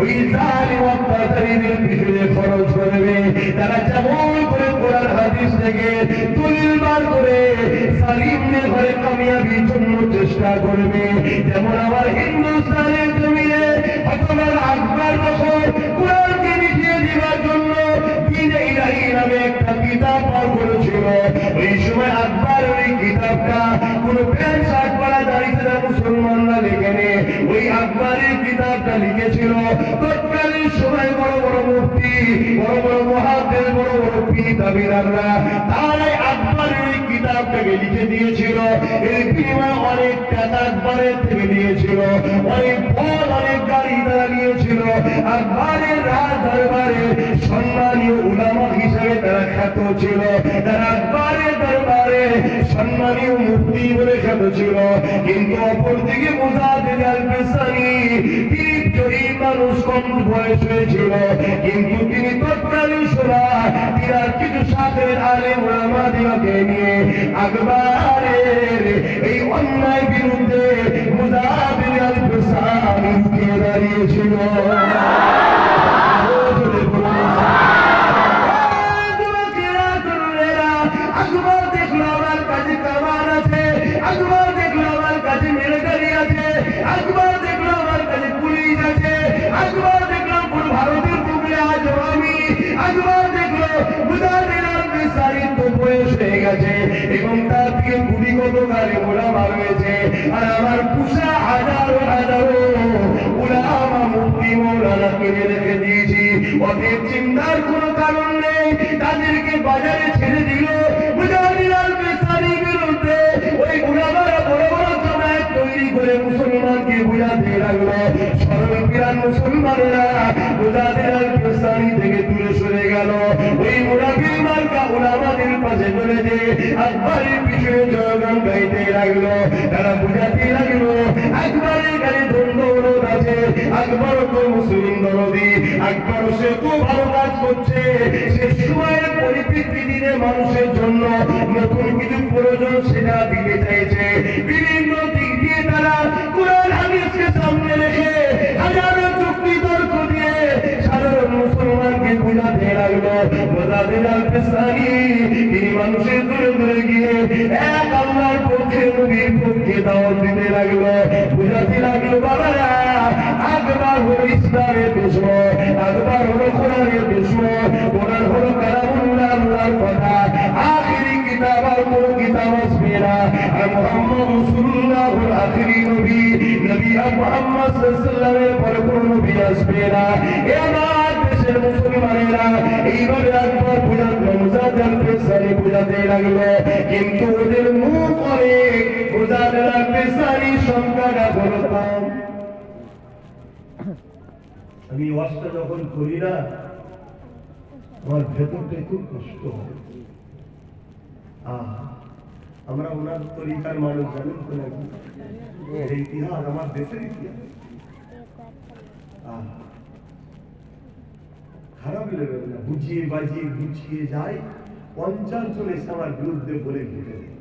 ওই জালিম অত্যাচারীদের পিছনে খরচ করবে। তারা যেমন জন্য চেষ্টা করবে। যেমন আমার একটা কিতাব পার করেছিল। ওই সময় আকবর ওই কিতাবটা কোনো প্যান্ট শার্ট পরা দাঁড়িয়ে না মুসলমানরা লেখে নে ওই আকবরের কিতাবটা লিখেছিল। তৎকালীন সময় বড় বড় মূর্তি, বড় বড় মহাদেব, বড় বড় পিতাবিরাররা তারাই আকবরের ওই কিতাবটাকে লিখে দিয়েছিল। এর বিনিময়ে অনেক টাকা থেকে নিয়েছিল অনেক ফল অনেক গাড়ি তারা নিয়েছিল। আকবরের রাজ দরবারে সম্মানীয় উলামা হিসেবে তারা খ্যাত ছিল। তারা আকবরের দরবারে সম্মানীয় মুক্তি বলে খ্যাত ছিল। কিন্তু অপরদিকে মুজাহিদ আল পেসানি জয়ী মানুষ কম বয়স হয়েছিল কিন্তু তিনি তৎকালীন সোনা কিছু আলে ওলামাদিওকে নিয়ে আকবরের এই অন্যায় বিরুদ্ধে মুজাহিদ আল দাঁড়িয়েছিল। এবং তার থেকে কুড়ি কত গাড়ি ওলামা রয়েছে। আর আমার পুষা হাজারো হাজারো ওলামা মুক্তি মৌলানা কিনে রেখে দিয়েছি। অতএব চিন্তার কোনো কারণ নেই, তাদেরকে বাজারে ছেড়ে দিল। মুজাহিদিনের বিস্তারি বিরুদ্ধে ওই উলামারা বড় বড় জমায়েত তৈরি করে মুসলমানকে বুঝাতে লাগল। সরল পিরান মুসলমানেরা মুজাহিদিনের বিস্তারি থেকে গেল। ওই মুরাবির মার্কা উলামাদের পাশে চলে যে আকবরের পিছনে জয়গান গাইতে লাগল। তারা বুঝাতে লাগল আকবরের গাড়ি অনুরোধ আছে আকবর তো মুসলিম দরদি আকবর সে তো ভালো কাজ করছে। সে সময়ের পরিপ্রেক্ষিতে মানুষের জন্য নতুন কিছু প্রয়োজন সেটা দিতে চাইছে। বিভিন্ন দিক দিয়ে তারা কোরআন হাদিসকে বোঝাতে লাগতে সারি তিনি মানুষের দূরে দূরে গিয়ে এক আল্লাহর পক্ষে নবীর পক্ষে দাওয়াত দিতে লাগল। বোঝাতে লাগল, বাবারা, আকবার হলো ইসলামের দুশ্মন, আকবার হলো কোরআনের দুশ্মন, কোরআন হলো কালামুল্লাহ, আল্লাহর কথা। আখিরি কিতাব আর কোন কিতাব আসবে আর মোহাম্মদ রাসূলুল্লাহ আখিরি নবী নবী আর মোহাম্মদ সাল্লাল্লাহু পরে কোন নবী আসবে না। এ আমার দেশের মুসলমানেরা এইভাবে আকবর বুঝাতে মুজাহিদ পেশারি বুঝাতে লাগল কিন্তু ওদের মুখ অনেক মুজাহিদ পেশারি সংখ্যাটা বলো কম। আমি ওয়াজটা যখন করি না, আমার ভেতরটা খুব কষ্ট হয়। আমরা ওনার তরিকার মানুষ, জানেন তো নাকি? ইতিহাস, আমার দেশের ইতিহাস। খারাপ লেভেল না। বুঝিয়ে বাজিয়ে গুছিয়ে যায় পঞ্চাশ জন এসে আমার বিরুদ্ধে বলে ঘুরে দেয়।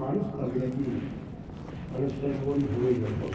মানুষ পাবে নাকি মানুষটা জীবন ভুলে যাবে।